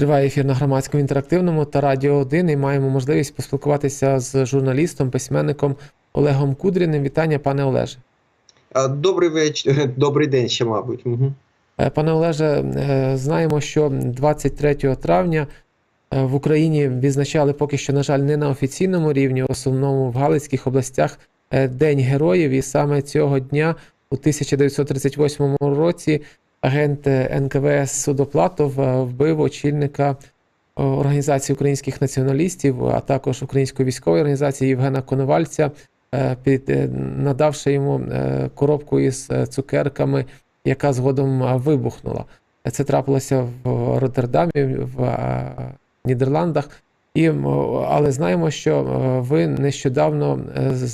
Триває ефір на громадському інтерактивному та Радіо 1 і маємо можливість поспілкуватися з журналістом, письменником Олегом Кудріним. Вітання, пане Олеже. Добрий вечір, добрий день ще, мабуть. Угу. Пане Олеже, е, знаємо, що 23 травня е, в Україні відзначали поки що, на жаль, не на офіційному рівні, в основному в Галицьких областях День Героїв. І саме цього дня, у 1938 році, агент НКВС Судоплатов е, вбив очільника е, Організації українських націоналістів, а також Української військової організації Євгена Коновальця, е, під, надавши йому коробку із цукерками, яка згодом вибухнула. Це трапилося в Роттердамі, в Нідерландах. І, але знаємо, що ви нещодавно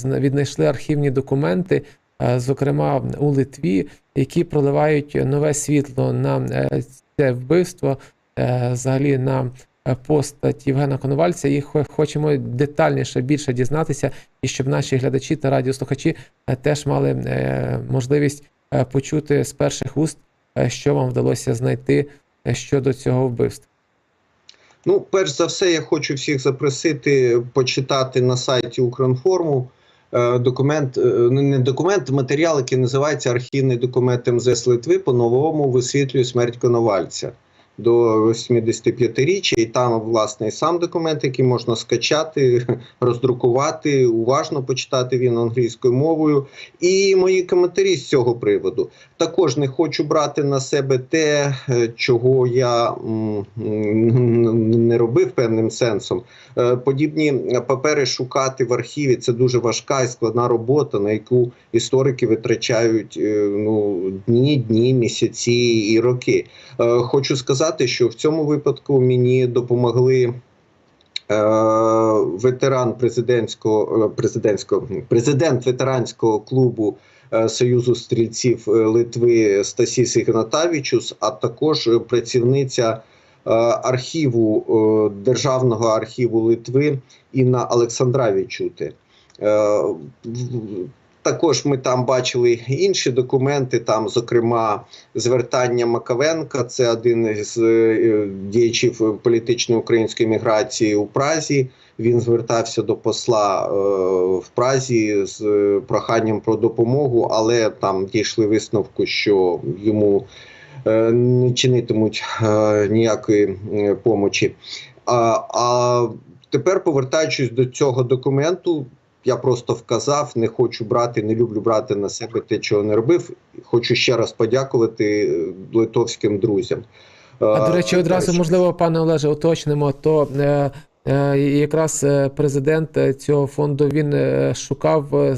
віднайшли архівні документи, зокрема у Литві, які проливають нове світло на е, це вбивство, е, взагалі на е, постать Євгена Коновальця. І хочемо детальніше більше дізнатися, і щоб наші глядачі та радіослухачі е, теж мали е, можливість е, почути з перших уст, е, що вам вдалося знайти е, щодо цього вбивства. Ну, перш за все, я хочу всіх запросити почитати на сайті Укрінформу е, документ, е, ну, не документ, матеріал, який називається Архівний документ МЗС Литви по-новому висвітлює смерть Коновальця до 85-річчя. І там, власне, і сам документ, який можна скачати, роздрукувати, уважно почитати він англійською мовою. І мої коментарі з цього приводу. Також не хочу брати на себе те, е, чого я не робив певним сенсом. Е, Подібні папери шукати в архіві це дуже важка і складна робота, на яку історики витрачають е, ну, дні, дні, місяці і роки. Е, Хочу сказати, що в цьому випадку мені допомогли. е, Ветеран президентського е, президентського президент ветеранського клубу е, Союзу стрільців Литви Стасіс Ігнатавічус, а також працівниця архіву Державного архіву Литви Інна Олександравічути. Е, Також ми там бачили інші документи, там, зокрема, звертання Макавенка, це один із е, діячів політичної української міграції у Празі. Він звертався до посла е, в Празі з е, проханням про допомогу, але там дійшли висновку, що йому е, не чинитимуть е, ніякої е, помочі. А, а тепер, повертаючись до цього документу, я просто вказав, не хочу брати, не люблю брати на себе те, чого не робив. Хочу ще раз подякувати е, литовським друзям. А до речі, Е, одразу можливо, пане Олеже, уточнимо, то е, е, якраз президент цього фонду він шукав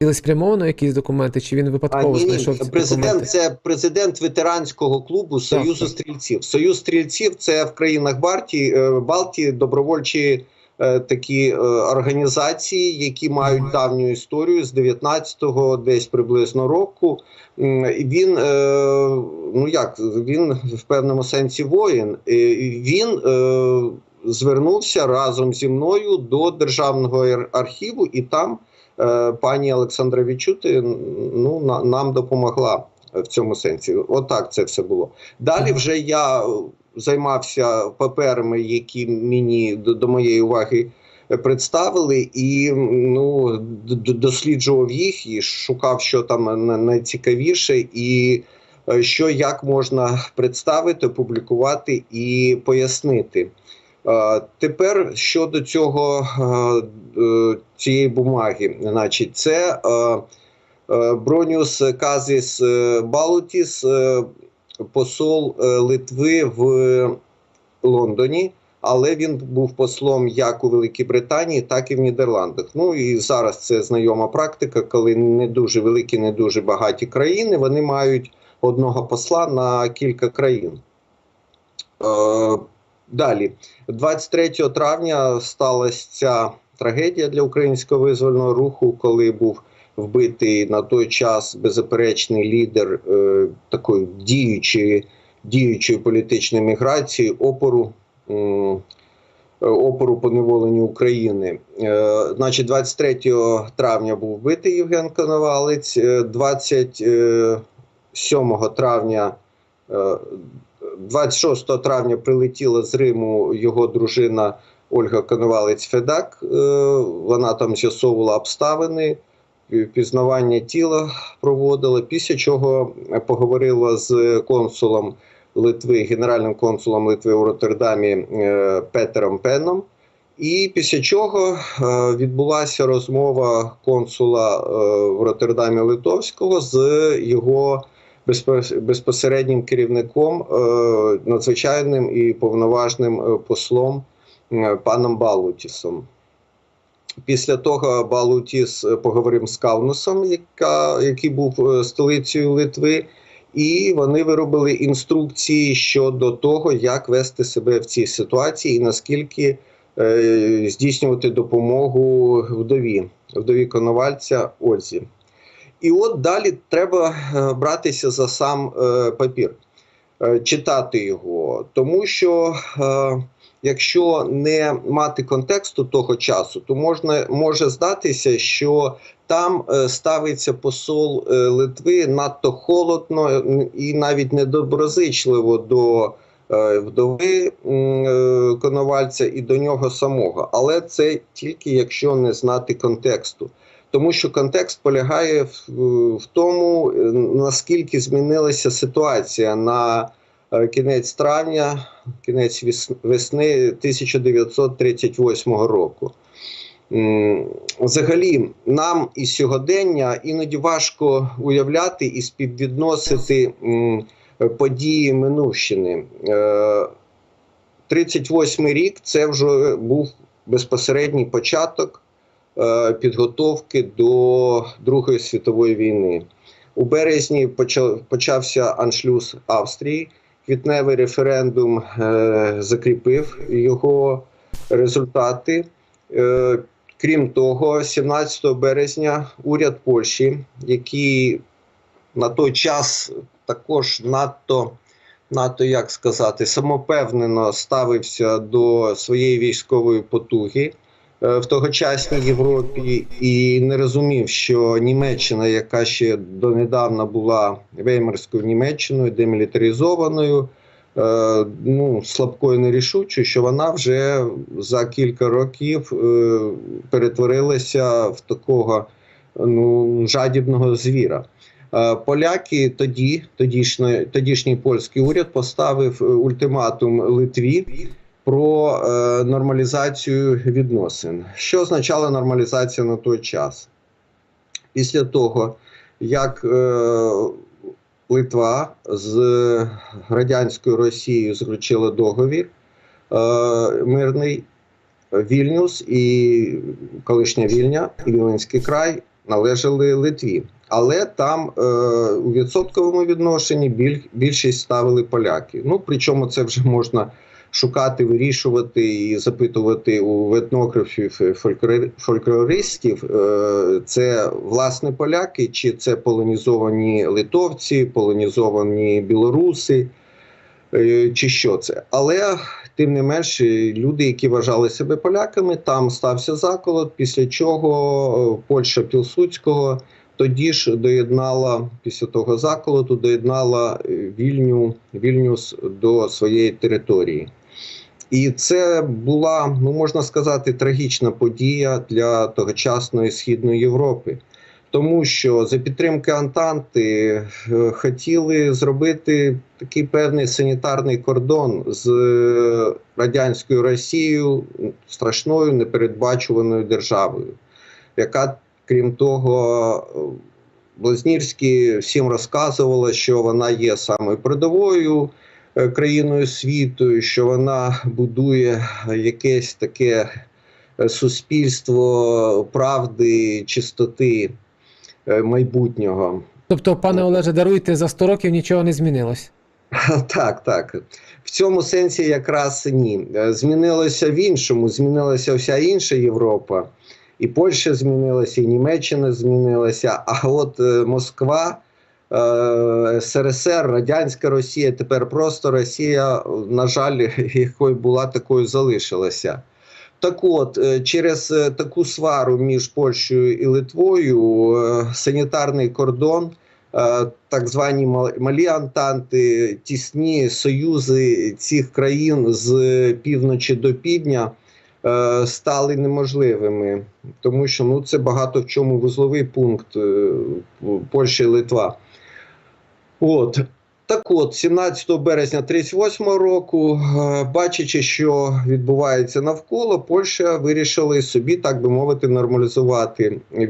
цілеспрямовано якісь документи, чи він випадково ні, ні, знайшов ці президент документи? це президент ветеранського клубу Союзу так. стрільців. Союз стрільців це в країнах Балтії, Балтії добровольчі такі е, організації, які мають давню історію з 19-го десь приблизно року. Він е, ну як він в певному сенсі воїн. Е, Він е, звернувся разом зі мною до державного архіву, і там е, пані Олександра Вічути ну, нам допомогла в цьому сенсі. Отак це все було. Далі вже я е, займався паперами, які мені до, до моєї уваги представили, і ну, досліджував їх і шукав, що там найцікавіше, і е, що як можна представити, опублікувати і пояснити. Е, Тепер щодо цього е, цієї бумаги, значить, це Броніус Казіс Балутіс, посол е, Литви в Лондоні, але він був послом як у Великій Британії, так і в Нідерландах. Ну і зараз це знайома практика, коли не дуже великі, не дуже багаті країни, вони мають одного посла на кілька країн. Е, Далі, 23 травня сталася ця трагедія для українського визвольного руху, коли був вбитий на той час беззаперечний лідер е, такої діючої, діючої політичної міграції опору. е, Опору поневоленню України. Е, значить, 23 травня був вбитий Євген Коновалець, е, 27 травня е, 26 травня прилетіла з Риму його дружина Ольга Коновалець-Федак. Е, Вона там з'ясовувала обставини, пізнавання тіла проводила. Після чого поговорила з консулом Литви, генеральним консулом Литви у Роттердамі е, Петером Пеном. І після чого е, відбулася розмова консула е, в Роттердамі Литовського з його безпос- безпосереднім керівником, е, надзвичайним і повноважним е, послом е, паном Балутісом. Після того Балутіс е, поговорив з Каунусом, яка, який був е, столицею Литви, і вони виробили інструкції щодо того, як вести себе в цій ситуації і наскільки е, здійснювати допомогу вдові, вдові Коновальця Ользі. І от далі треба е, братися за сам е, папір, е, читати його, тому що е, якщо не мати контексту того часу, то можна може здатися, що там е, ставиться посол е, Литви надто холодно і навіть недоброзичливо до е, вдови Коновальця і до нього самого. Але це тільки якщо не знати контексту. Тому що контекст полягає в, в тому, наскільки змінилася ситуація на кінець травня, кінець весни 1938 року. Взагалі, нам і сьогодення іноді важко уявляти і співвідносити події минувщини. Е, 38 рік це вже був безпосередній початок е, підготовки до Другої світової війни. У березні почався аншлюз Австрії. Квітневий референдум е, закріпив його результати. Е, крім того, 17 березня уряд Польщі, який на той час також надто, надто як сказати, самопевнено ставився до своєї військової потуги в тогочасній Європі і не розумів, що Німеччина, яка ще донедавна була Веймарською Німеччиною, демілітаризованою, е, ну, слабкою нерішучою, що вона вже за кілька років е, перетворилася в такого ну, жадібного звіра. Е, Поляки тоді, тодішній, тодішній польський уряд поставив е, ультиматум Литві про е, нормалізацію відносин. Що означала нормалізація на той час? Після того, як е, Литва з радянською Росією заключила договір е, мирний, Вільнюс і колишня Вільня і Віленський край належали Литві. Але там е, у відсотковому відношенні біль, більшість ставили поляки. Ну причому це вже можна шукати, вирішувати і запитувати у етнографів, е, фольклористів. Е, це власне поляки, чи це полонізовані литовці, полонізовані білоруси, е, чи що це. Але тим не менш, люди, які вважали себе поляками, там стався заколот, після чого Польща Пілсудського тоді ж доєднала після того заколоту, доєднала Вільню, Вільнюс до своєї території. І це була, ну можна сказати, трагічна подія для тогочасної східної Європи. Тому що за підтримки Антанти е, хотіли зробити такий певний санітарний кордон з е, радянською Росією, страшною непередбачуваною державою, яка, крім того, е, Блазнірський всім розказувала, що вона є самою передовою країною світу, що вона будує якесь таке е, суспільство правди, чистоти е, майбутнього. Тобто, пане Олеже, даруйте за 100 років нічого не змінилось. Так, так. В цьому сенсі якраз ні. Е, Змінилося в іншому, змінилася вся інша Європа. І Польща змінилася, і Німеччина змінилася. А от е, Москва, е, СРСР, Радянська Росія, тепер просто Росія, на жаль, якою була, такою залишилася. Так от, е, через е, таку свару між Польщею і Литвою е, санітарний кордон е, так звані мал- малі антанти, тісні союзи цих країн з півночі до півдня е, стали неможливими, тому що ну, це багато в чому вузловий пункт е, Польща і Литва. От. Так от, 17 березня 38 року, е, бачачи, що відбувається навколо, Польща вирішила собі, так би мовити, нормалізувати е,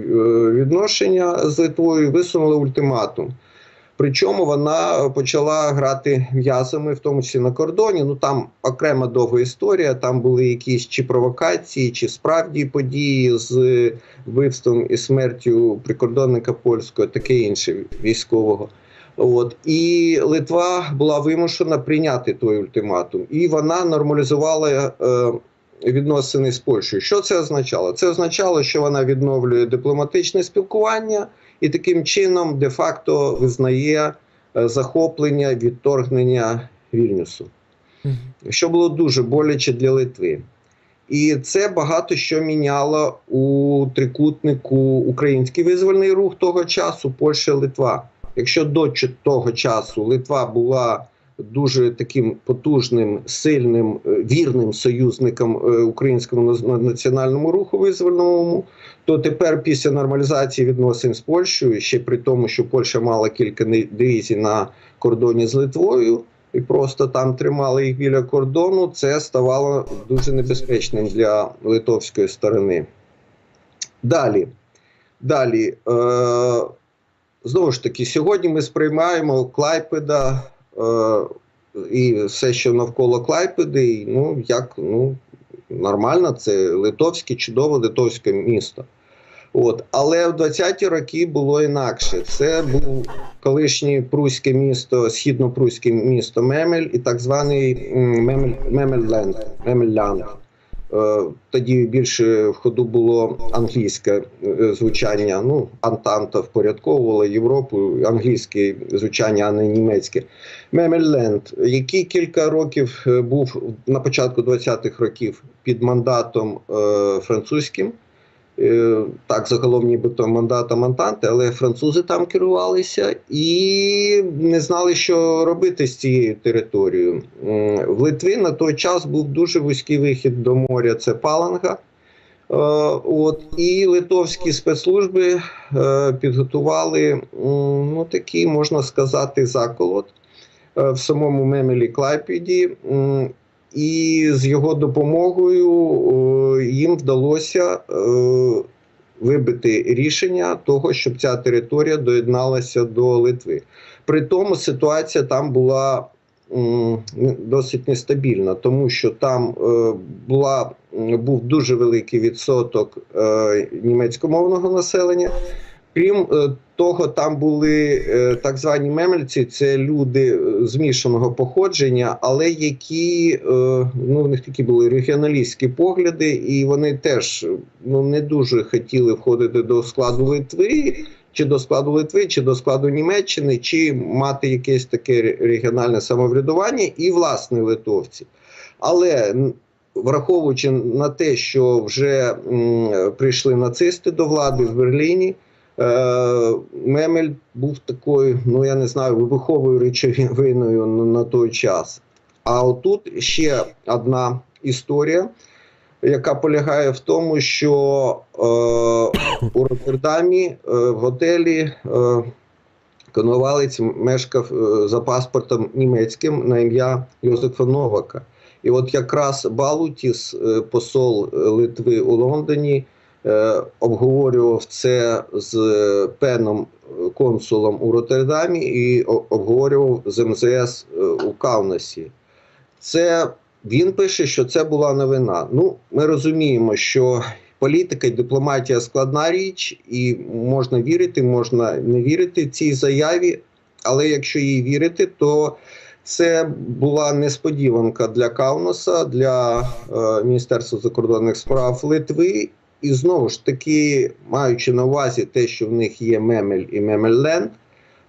відношення з Литвою, і висунула ультиматум. Причому вона почала грати м'язами, в тому числі на кордоні. Ну там окрема довга історія. Там були якісь чи провокації, чи справді події з вбивством і смертю прикордонника польського, таке інше військового. От і Литва була вимушена прийняти той ультиматум, і вона нормалізувала е, відносини з Польщею. Що це означало? Це означало, що вона відновлює дипломатичне спілкування і таким чином де-факто визнає е, захоплення відторгнення Вільнюсу, що було дуже боляче для Литви. І це багато що міняло у трикутнику український визвольний рух того часу, Польща, Литва. Якщо до того часу Литва була дуже таким потужним, сильним, е, вірним союзником е, українському національному руху визвольному, то тепер після нормалізації відносин з Польщею, ще при тому, що Польща мала кілька дивізій на кордоні з Литвою. І просто там тримали їх біля кордону. Це ставало дуже небезпечним для литовської сторони. Далі. Далі. Е- Знову ж таки, сьогодні ми сприймаємо Клайпеда е, і все, що навколо Клайпеди, і, ну, як ну, нормально, це литовське, чудове литовське місто. От. Але в 20-ті роки було інакше. Це був колишнє пруське місто, східно-пруське місто Мемель і так званий Мемель, Мемельленд, Мемельлянд. Е, Тоді більше в ходу було англійське е, звучання. Ну, Антанта впорядковувала Європу, англійське звучання, а не німецьке. Мемельленд, який кілька років е, був на початку 20-х років під мандатом французьким. Е, Так, загалом нібито мандатом Антанти, але французи там керувалися і не знали, що робити з цією територією. В Литві на той час був дуже вузький вихід до моря. Це Паланга. Е, От і литовські спецслужби е, підготували ну такий, можна сказати, заколот в самому Мемелі Клайпіді. І з його допомогою їм вдалося е, вибити рішення того, щоб ця територія доєдналася до Литви. При тому ситуація там була досить нестабільна, тому що там е, була, був дуже великий відсоток е, німецькомовного населення. Крім е, того, там були е, так звані мемельці, це люди е, змішаного походження, але які ну, в них такі були регіоналістські погляди, і вони теж ну, не дуже хотіли входити до складу Литви, чи до складу Литви, чи до складу Німеччини, чи мати якесь таке регіональне самоврядування, і власне литовці. Але враховуючи на те, що вже м, прийшли нацисти до влади в Берліні. Е, Мемель був такою, ну я не знаю, вибуховою речовиною на, той час. А отут ще одна історія, яка полягає в тому, що е, у Роттердамі е, в готелі е, Коновалець мешкав е, за паспортом німецьким на ім'я Йозефа Новака. І от якраз Балутіс, е, посол е, Литви у Лондоні, обговорював це з пеном е, консулом у Роттердамі і обговорював з МЗС е, у Каунасі. Це він пише, що це була новина. Ну, ми розуміємо, що політика і дипломатія складна річ, і можна вірити, можна не вірити цій заяві. Але якщо їй вірити, то це була несподіванка для Каунаса, для е, Міністерства закордонних справ Литви. І знову ж таки, маючи на увазі те, що в них є Мемель і Мемельленд,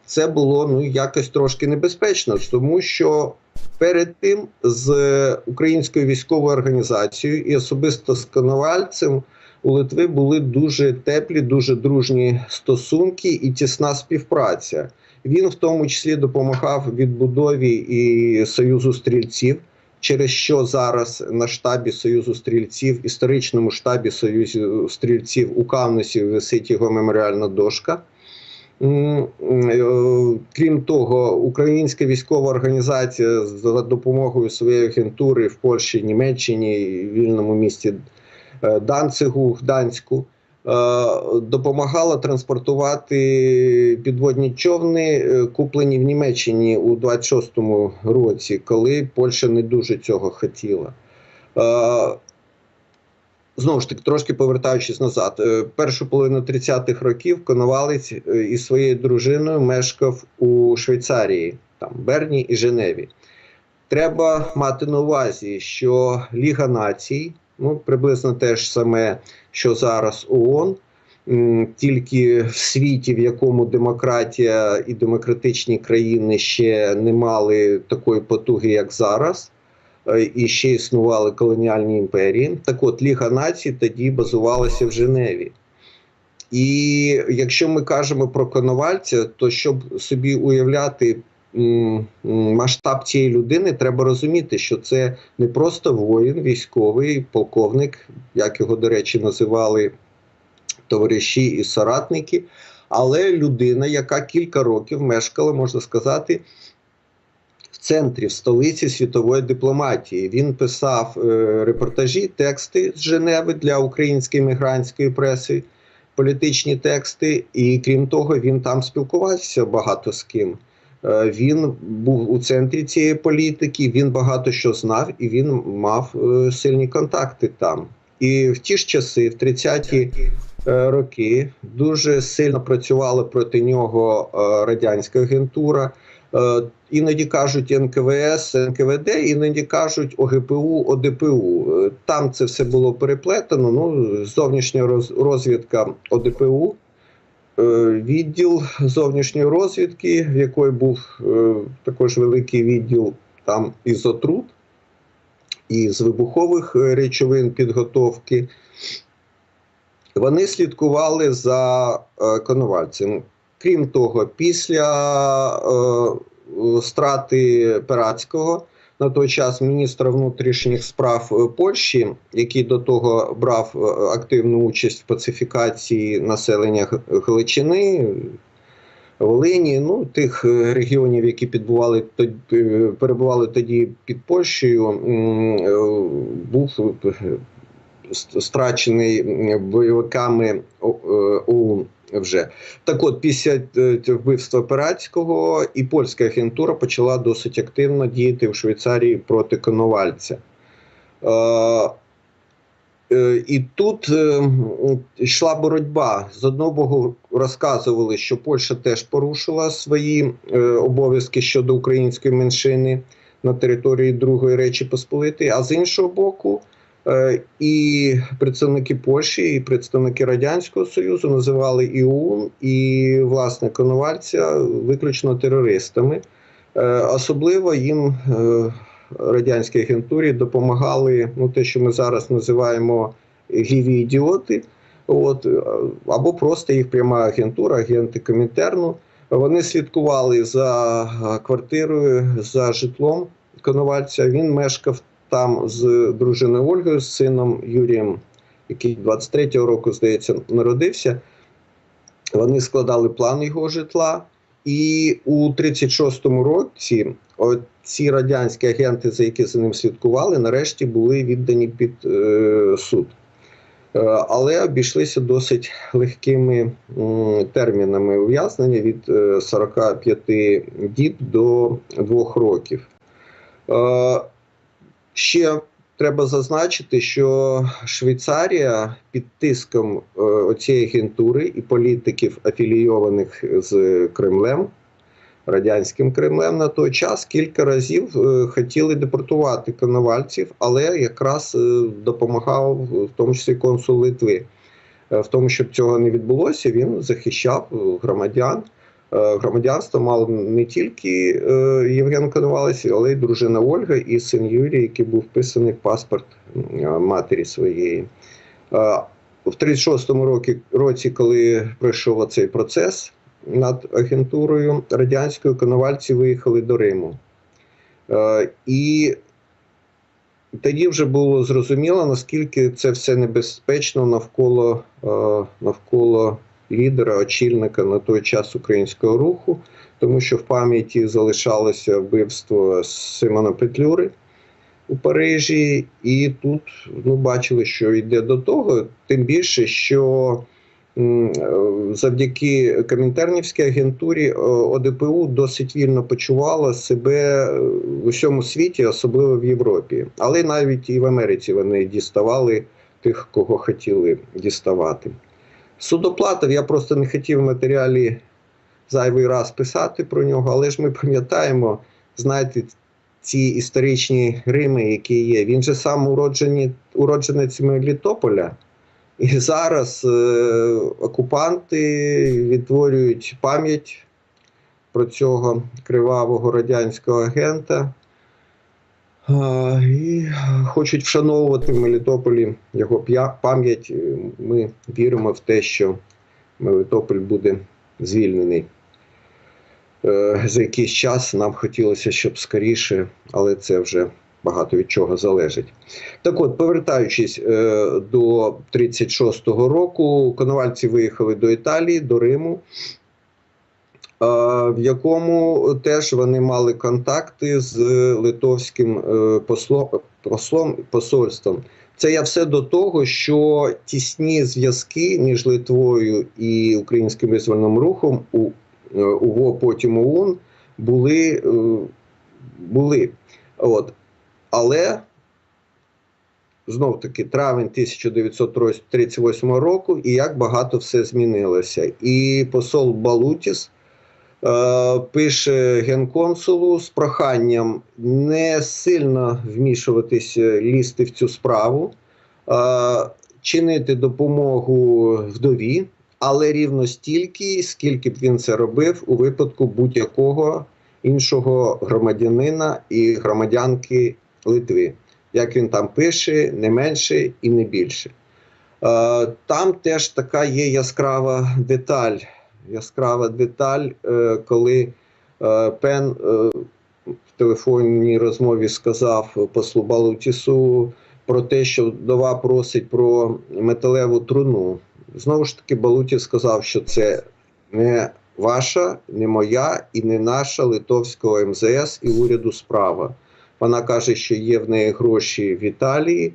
це було ну якось трошки небезпечно, тому що перед тим з українською військовою організацією і особисто з Коновальцем у Литви були дуже теплі, дуже дружні стосунки і тісна співпраця. Він в тому числі допомагав відбудові і Союзу стрільців, через що зараз на штабі Союзу стрільців, історичному штабі Союзу стрільців у Кавносі висить його меморіальна дошка. Е, Крім того, українська військова організація за допомогою своєї агентури в Польщі, Німеччині, вільному місті е, Данцигу, Гданську, допомагала транспортувати підводні човни, е, куплені в Німеччині у 26-му році, коли Польща не дуже цього хотіла. Е, Знову ж таки, трошки повертаючись назад, е, першу половину 30-х років Коновалець е, із своєю дружиною мешкав у Швейцарії, там Берні і Женеві. Треба мати на увазі, що Ліга націй, ну приблизно те ж саме, що зараз ООН, тільки в світі, в якому демократія і демократичні країни ще не мали такої потуги, як зараз е, і ще існували колоніальні імперії. Так от Ліга націй тоді базувалася в Женеві. І якщо ми кажемо про Коновальця, то щоб собі уявляти масштаб цієї людини, треба розуміти, що це не просто воїн, військовий, полковник, як його, до речі, називали товариші і соратники, але людина, яка кілька років мешкала, можна сказати, в центрі, в столиці світової дипломатії. Він писав е, репортажі, тексти з Женеви для української мігрантської преси, політичні тексти, і крім того, він там спілкувався багато з ким. Е, Він був у центрі цієї політики, він багато що знав і він мав е, сильні контакти там. І в ті ж часи, в 30-ті е, роки, дуже сильно працювала проти нього радянська агентура. Іноді кажуть НКВС, НКВД, іноді кажуть ОГПУ, ОДПУ. Там це все було переплетено. Ну, зовнішня роз- розвідка ОДПУ, відділ зовнішньої розвідки, в якої був е, також великий відділ там ізотрут, і з вибухових е, речовин підготовки. Вони слідкували за е, Коновальцем. Крім того, після е, страти Пиратського на той час міністра внутрішніх справ е, Польщі, який до того брав е, активну участь в пацифікації населення Галичини, Волині, ну тих е, регіонів, які підбували перебували тоді під Польщею, був страчений бойовиками ОУН вже. Так от, після е, вбивства Пиратського і польська агентура почала досить активно діяти в Швейцарії проти Коновальця. Е, е, І тут йшла боротьба. З одного боку, розказували, що Польща теж порушила свої обов'язки щодо української меншини на території Другої Речі Посполитої, а з іншого боку, І представники Польщі, і представники Радянського Союзу називали і ОУН, і власне Коновальця виключно терористами. Е, Особливо їм е, радянській агентурі допомагали ну, те, що ми зараз називаємо гіві ідіоти, от, е, або просто їх пряма агентура, агенти Комінтерну. Вони слідкували за е, квартирою, за житлом Коновальця. Він мешкав там з дружиною Ольгою, з сином Юрієм, який 23-го року, здається, народився. Вони складали план його житла. І у 36-му році ці радянські агенти, за які за ним слідкували, нарешті були віддані під е, суд. Е, але обійшлися досить легкими м, термінами ув'язнення від е, 45 діб до 2 років. Е, Ще треба зазначити, що Швейцарія під тиском е, цієї агентури і політиків, афілійованих з Кремлем, радянським Кремлем, на той час кілька разів е, хотіли депортувати коновальців, але якраз е, допомагав в тому числі консул Литви. В тому, щоб цього не відбулося, він захищав громадян. Е, Громадянство мав не тільки е, Євген Коновалець, але й дружина Ольга і син Юрій, який був вписаний в паспорт е, матері своєї. В 36-му році, коли пройшов цей процес, над агентурою радянською коновальці виїхали до Риму. І тоді вже було зрозуміло, наскільки це все небезпечно навколо, навколо лідера, очільника на той час українського руху, тому що в пам'яті залишалося вбивство Симона Петлюри у Парижі, і тут ну, бачили, що йде до того, тим більше, що завдяки Комінтернівській агентурі е, ОДПУ досить вільно почувала себе е, в усьому світі, особливо в Європі. Але навіть і в Америці вони діставали тих, кого хотіли діставати. Судоплатов я просто не хотів в матеріалі зайвий раз писати про нього, але ж ми пам'ятаємо, знаєте, ці історичні Рими, які є. Він же сам уроджені, уродженець Мелітополя. І зараз е, окупанти відтворюють пам'ять про цього кривавого радянського агента. І хочуть вшановувати в Мелітополі його пам'ять. Е, Ми віримо в те, що Мелітополь буде звільнений. Е, За якийсь час нам хотілося, щоб скоріше, але це вже багато від чого залежить. Так от, повертаючись е, до 36-го року, коновальці виїхали до Італії, до Риму, в якому теж вони мали контакти з литовським е, послом, послом посольством. Це я все до того, що тісні зв'язки між Литвою і українським визвольним рухом у е, УВО, потім ОУН були. е, були. От. Але знов таки травень 1938 року, і як багато все змінилося. І посол Балутіс е, пише генконсулу з проханням не сильно вмішуватися, лізти в цю справу, е, чинити допомогу вдові, але рівно стільки, скільки б він це робив у випадку будь-якого іншого громадянина і громадянки Литви. Як він там пише, не менше і не більше. Е, Там теж така є яскрава деталь. Яскрава деталь, е, коли е, Пен е, в телефонній розмові сказав послу Балутісу про те, що вдова просить про металеву труну. Знову ж таки, Балутіс сказав, що це не ваша, не моя і не наша литовського МЗС і уряду справа. Вона каже, що є в неї гроші в Італії.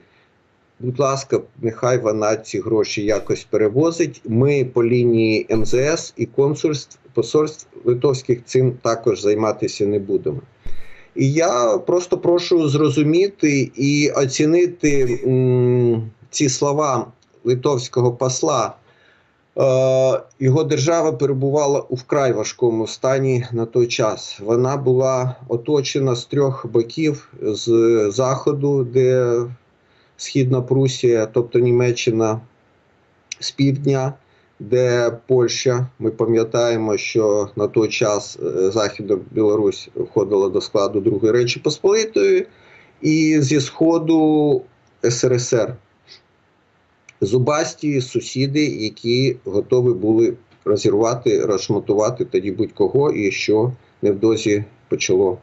Будь ласка, нехай вона ці гроші якось перевозить. Ми по лінії МЗС і консульств посольств литовських цим також займатися не будемо. І я просто прошу зрозуміти і оцінити м, ці слова литовського посла. Е, Його держава перебувала у вкрай важкому стані на той час. Вона була оточена з трьох боків з заходу, де Східна Прусія, тобто Німеччина, з півдня, де Польща. Ми пам'ятаємо, що на той час е, Західна Білорусь входила до складу Другої Речі Посполитої, і зі сходу СРСР зубасті сусіди, які готові були розірвати, розшматувати тоді будь-кого, і що невдовзі почало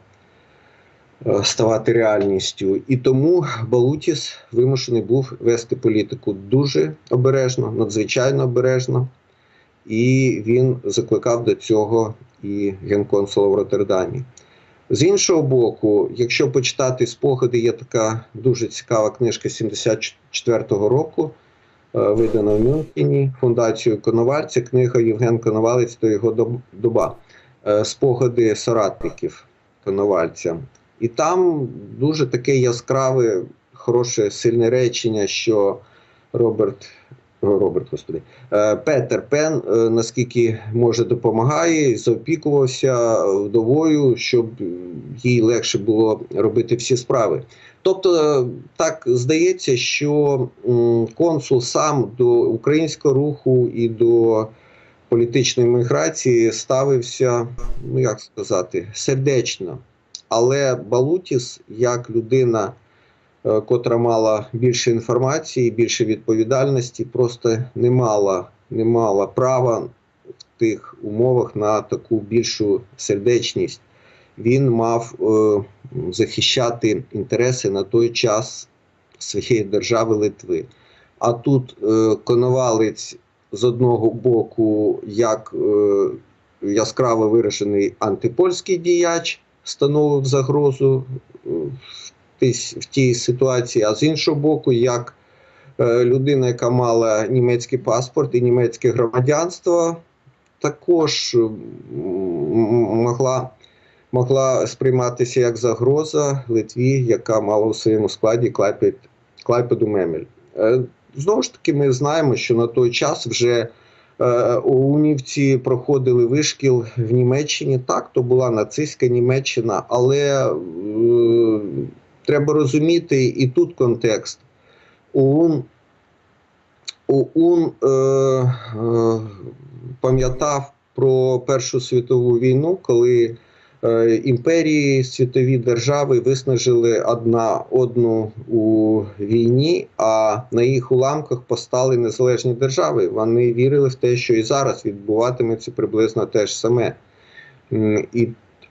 ставати реальністю. І тому Балутіс вимушений був вести політику дуже обережно, надзвичайно обережно, і він закликав до цього і генконсула в Роттердамі. З іншого боку, якщо почитати спогади, є така дуже цікава книжка 74-го року е, видана в Мюнхені фундацією Коновальця, книга Євген Коновалець та його доба. Е, Спогади соратників Коновальця. І там дуже таке яскраве, хороше, сильне речення, що Роберт. Роберт, господи, е, Петер Пен, е, наскільки може допомагає, заопікувався вдовою, щоб їй легше було робити всі справи. Тобто, е, так здається, що консул сам до українського руху і до політичної міграції ставився, ну як сказати, сердечно. Але Балутіс, як людина, е, котра мала більше інформації, більше відповідальності, просто не мала, не мала права тих умовах на таку більшу сердечність. Він мав е, захищати інтереси на той час своєї держави Литви. А тут е, Коновалець з одного боку, як е, яскраво виражений антипольський діяч, становив загрозу е, в тій, ситуації, а з іншого боку, як е, людина, яка мала німецький паспорт і німецьке громадянство, також могла, могла сприйматися як загроза Литві, яка мала у своєму складі Клайпед, Клайпеду Мемель. Е, Знову ж таки, ми знаємо, що на той час вже е, ОУНівці проходили вишкіл в Німеччині. Так, то була нацистська Німеччина, але е, треба розуміти і тут контекст. ОУН, ОУН е, е, пам'ятав про Першу світову війну, коли імперії, світові держави виснажили одна одну у війні, а на їх уламках постали незалежні держави. Вони вірили в те, що і зараз відбуватиметься приблизно те ж саме. І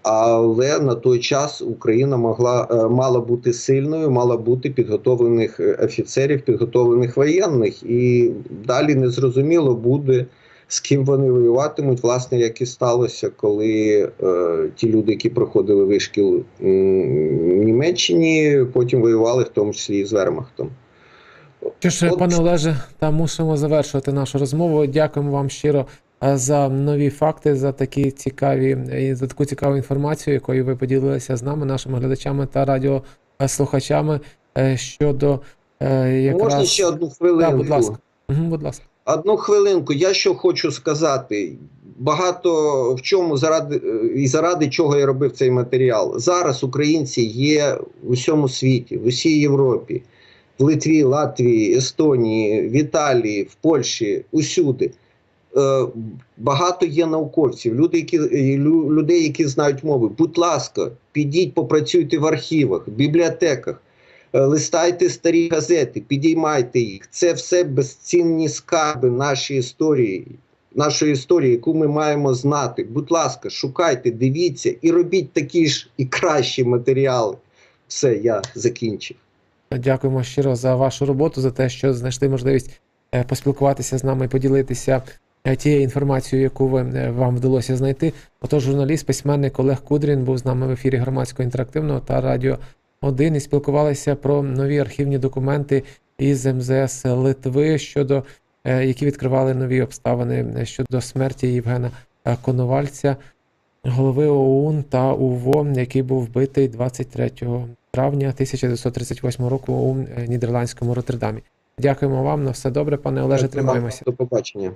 але на той час Україна могла е, мала бути сильною, мала бути підготовлених е, офіцерів, підготовлених воєнних, і далі незрозуміло буде з ким вони воюватимуть, власне, як і сталося, коли е, ті люди, які проходили вишкіл в Німеччині, потім воювали в тому числі і з Вермахтом. Що ж, От- пане Олеже, та мусимо завершувати нашу розмову. Дякуємо вам щиро е, за нові факти, за такі цікаві і за таку цікаву інформацію, якою ви поділилися з нами, нашими глядачами та радіослухачами е, щодо е, якраз... Можна ще одну хвилинку? Да, будь ласка. Мгм, будь ласка. Одну хвилинку. Я що хочу сказати. Багато в чому заради е, і заради чого я робив цей матеріал. Зараз українці є в усьому світі, в усій Європі, в Литві, Латвії, Естонії, в Італії, в Польщі, усюди. Е, Багато є науковців, люди, які, е, лю- людей, які знають мови. Будь ласка, підіть, попрацюйте в архівах, в бібліотеках. Е, листайте старі газети, підіймайте їх. Це все безцінні скарби нашої історії, нашої історії, яку ми маємо знати. Будь ласка, шукайте, дивіться і робіть такі ж і кращі матеріали. Все, я закінчив. Дякуємо щиро за вашу роботу, за те, що знайшли можливість е, поспілкуватися з нами поділитися е, тією інформацією, яку ви, вам вдалося знайти. Отож, журналіст, письменник Олег Кудрін був з нами в ефірі громадського інтерактивного та радіо 1 і спілкувалися про нові архівні документи із МЗС Литви, щодо е, які відкривали нові обставини щодо смерті Євгена е, Коновальця, голови ОУН та УВО, який був вбитий 23 травня 1938 року у е, нідерландському Роттердамі. Дякуємо вам на все добре, пане Олеже. Тримаємося. До побачення.